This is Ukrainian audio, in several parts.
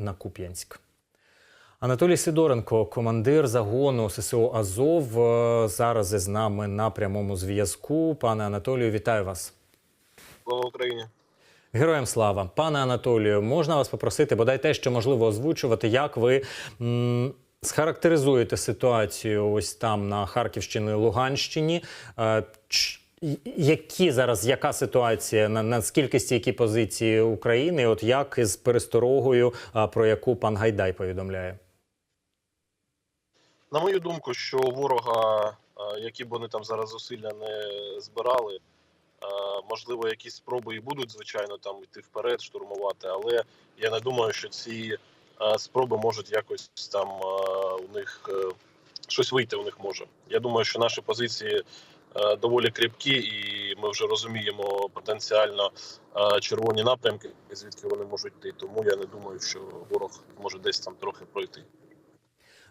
на Куп'янськ. Анатолій Сидоренко, командир загону ССО Азов, е, зараз із нами на прямому зв'язку. Пане Анатолію, вітаю вас. Слава Україні. Героям слава, пане Анатолію, можна вас попросити, бодай те, що можливо озвучувати, як ви м, схарактеризуєте ситуацію ось там на Харківщині, Луганщині. Е, які зараз яка ситуація на, на скількості які позиції України? От як із пересторогою, про яку пан Гайдай повідомляє? На мою думку, що ворога, які б вони там зараз зусилля не збирали, можливо, якісь спроби і будуть, звичайно, там йти вперед, штурмувати, але я не думаю, що ці спроби можуть якось там у них е, щось вийти у них може. Я думаю, що наші позиції доволі кріпкі, і ми вже розуміємо потенціально е, червоні напрямки, звідки вони можуть йти. Тому я не думаю, що ворог може десь там трохи пройти.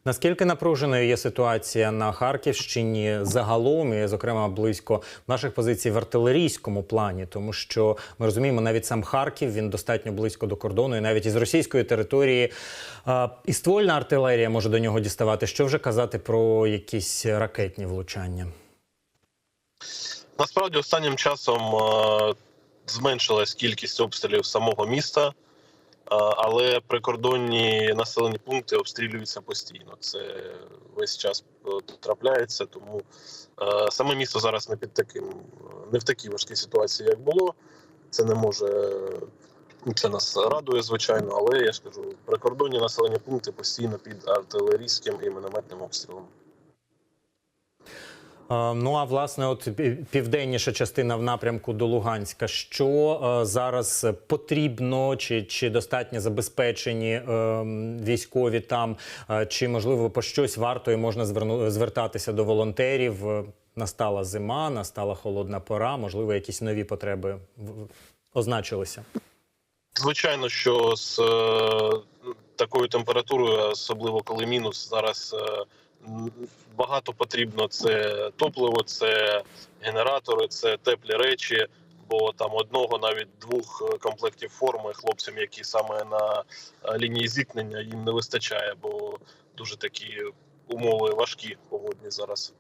Наскільки напруженою є ситуація на Харківщині загалом, і, зокрема, близько наших позицій в артилерійському плані, тому що ми розуміємо, навіть сам Харків він достатньо близько до кордону, і навіть із російської території і ствольна артилерія може до нього діставати. Що вже казати про якісь ракетні влучання? Насправді останнім часом е, зменшилась кількість обстрілів самого міста, е, але прикордонні населені пункти обстрілюються постійно. Це весь час е, трапляється, тому е, саме місто зараз не під таким, не в такій важкій ситуації, як було. Це не може. Це нас радує, звичайно, але я ж кажу, прикордонні населені пункти постійно під артилерійським і мінометним обстрілом. Е, Ну а власне, от південніша частина в напрямку до Луганська. Що е, зараз потрібно, чи, чи достатньо забезпечені е, військові там, чи можливо по щось варто і можна зверну, звертатися до волонтерів? Настала зима, настала холодна пора. Можливо, якісь нові потреби означилися. Звичайно, що з такою температурою, особливо коли мінус, зараз багато потрібно. Це топливо, це генератори, це теплі речі. Бо там одного, навіть двох комплектів форми хлопцям, які саме на е, лінії зіткнення їм не вистачає, бо дуже такі умови важкі погодні зараз.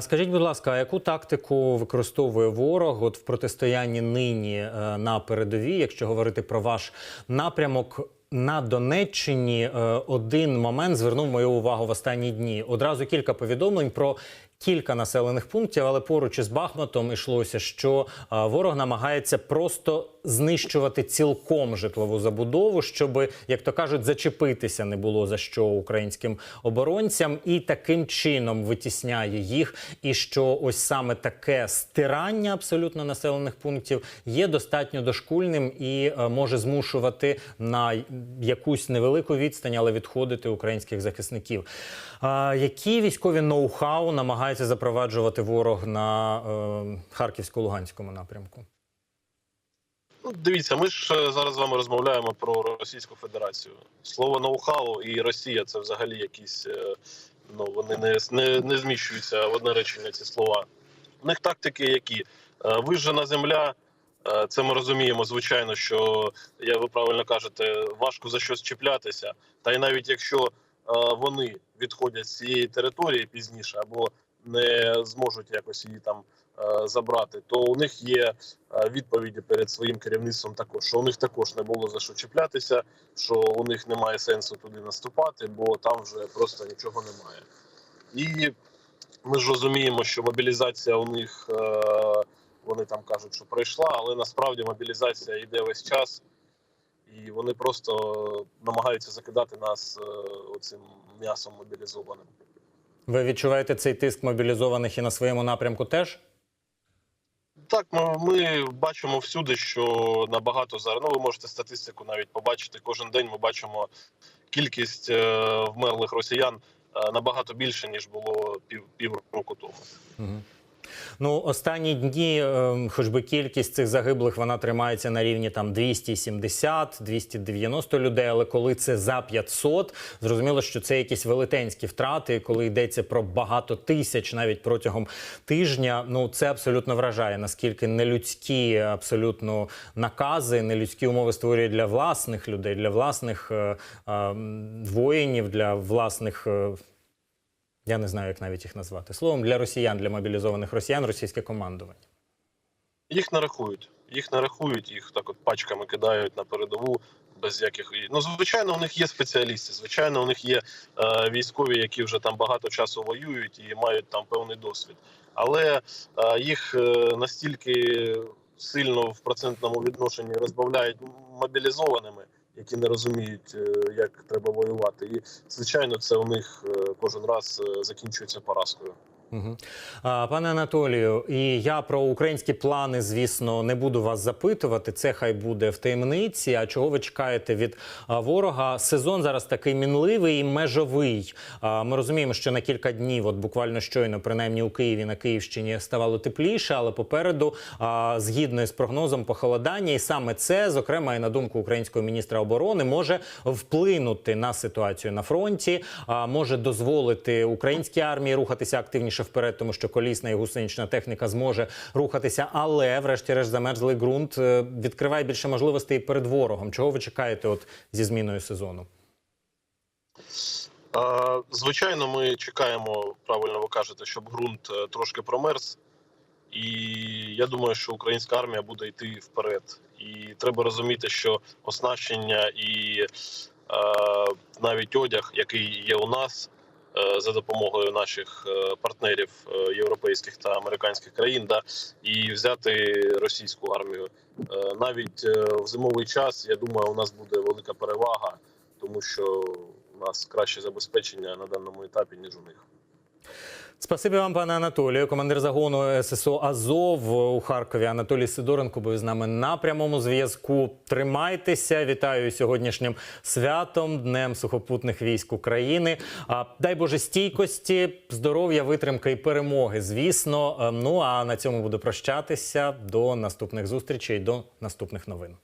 Скажіть, будь ласка, яку тактику використовує ворог от в протистоянні нині е, на передовій, якщо говорити про ваш напрямок? На Донеччині е, один момент звернув мою увагу в останні дні. Одразу кілька повідомлень про кілька населених пунктів, але поруч із Бахмутом йшлося, що ворог намагається просто знищувати цілком житлову забудову, щоб, як то кажуть, зачепитися не було за що українським оборонцям, і таким чином витісняє їх. І що ось саме таке стирання абсолютно населених пунктів є достатньо дошкульним і е, може змушувати на якусь невелику відстань, але відходити українських захисників. Які військові ноу-хау намагається запроваджувати ворог на е, харківсько-луганському напрямку? Ну, дивіться, ми ж е, зараз з вами розмовляємо про Російську Федерацію. Слово ноу-хау і Росія це взагалі якісь. е, Ну вони не, не, не зміщуються в одне речення ці слова. У них тактики які Е, вижжена земля. Це ми розуміємо, звичайно, що я ви правильно кажете, важко за щось чіплятися. Та й навіть якщо вони відходять з цієї території пізніше або не зможуть якось її там е, забрати, то у них є е, відповіді перед своїм керівництвом також, що у них також не було за що чіплятися, що у них немає сенсу туди наступати, бо там вже просто нічого немає. І ми ж розуміємо, що мобілізація у них е, вони там кажуть, що пройшла, але насправді мобілізація йде весь час, і вони просто намагаються закидати нас оцим м'ясом мобілізованим. Ви відчуваєте цей тиск мобілізованих і на своєму напрямку теж? Так, ми, ми бачимо всюди, що набагато зараз. Ну, ви можете статистику навіть побачити. Кожен день ми бачимо кількість е, вмерлих росіян е, набагато більше ніж було пів півроку тому. Угу. Ну, останні дні, е, хоч би кількість цих загиблих, вона тримається на рівні там 270, 290 людей. Але коли це за 500, зрозуміло, що це якісь велетенські втрати. Коли йдеться про багато тисяч, навіть протягом тижня, ну це абсолютно вражає. Наскільки нелюдські абсолютно накази, нелюдські умови створює для власних людей, для власних е, е, воїнів, для власних. е, я не знаю, як навіть їх назвати. Словом, для росіян, для мобілізованих росіян, російське командування. Їх не рахують. Їх не рахують, їх так от пачками кидають на передову. Без яких ну звичайно, у них є спеціалісти. Звичайно, у них є е, військові, які вже там багато часу воюють і мають там певний досвід. Але е, їх е, настільки сильно в процентному відношенні розбавляють мобілізованими, які не розуміють, е, як треба воювати. І звичайно, це у них е, кожен раз е, закінчується поразкою. Пане Анатолію, і я про українські плани, звісно, не буду вас запитувати. Це хай буде в таємниці. А чого ви чекаєте від ворога? Сезон зараз такий мінливий і межовий. Ми розуміємо, що на кілька днів, от буквально щойно, принаймні у Києві на Київщині, ставало тепліше, але попереду, згідно з прогнозом, похолодання, і саме це, зокрема, і на думку українського міністра оборони, може вплинути на ситуацію на фронті, може дозволити українській армії рухатися активніше вперед, тому що колісна і гусенична техніка зможе рухатися, але, врешті-решт, замерзлий ґрунт е, відкриває більше можливостей перед ворогом. Чого ви чекаєте, от зі зміною сезону? Звичайно, ми чекаємо, правильно ви кажете, щоб ґрунт е, трошки промерз. І я думаю, що українська армія буде йти вперед. І треба розуміти, що оснащення і е, навіть одяг, який є у нас за допомогою наших е, партнерів е, європейських та американських країн, да, і взяти російську армію. Е, навіть е, в зимовий час, я думаю, у нас буде велика перевага, тому що у нас краще забезпечення на даному етапі, ніж у них. Спасибі вам, пане Анатолію. Командир загону ССО Азов у Харкові Анатолій Сидоренко був з нами на прямому зв'язку. Тримайтеся, вітаю сьогоднішнім святом, Днем сухопутних військ України. А, Дай Боже стійкості, здоров'я, витримки і перемоги. Звісно. Е, Ну а на цьому буду прощатися. До наступних зустрічей, до наступних новин.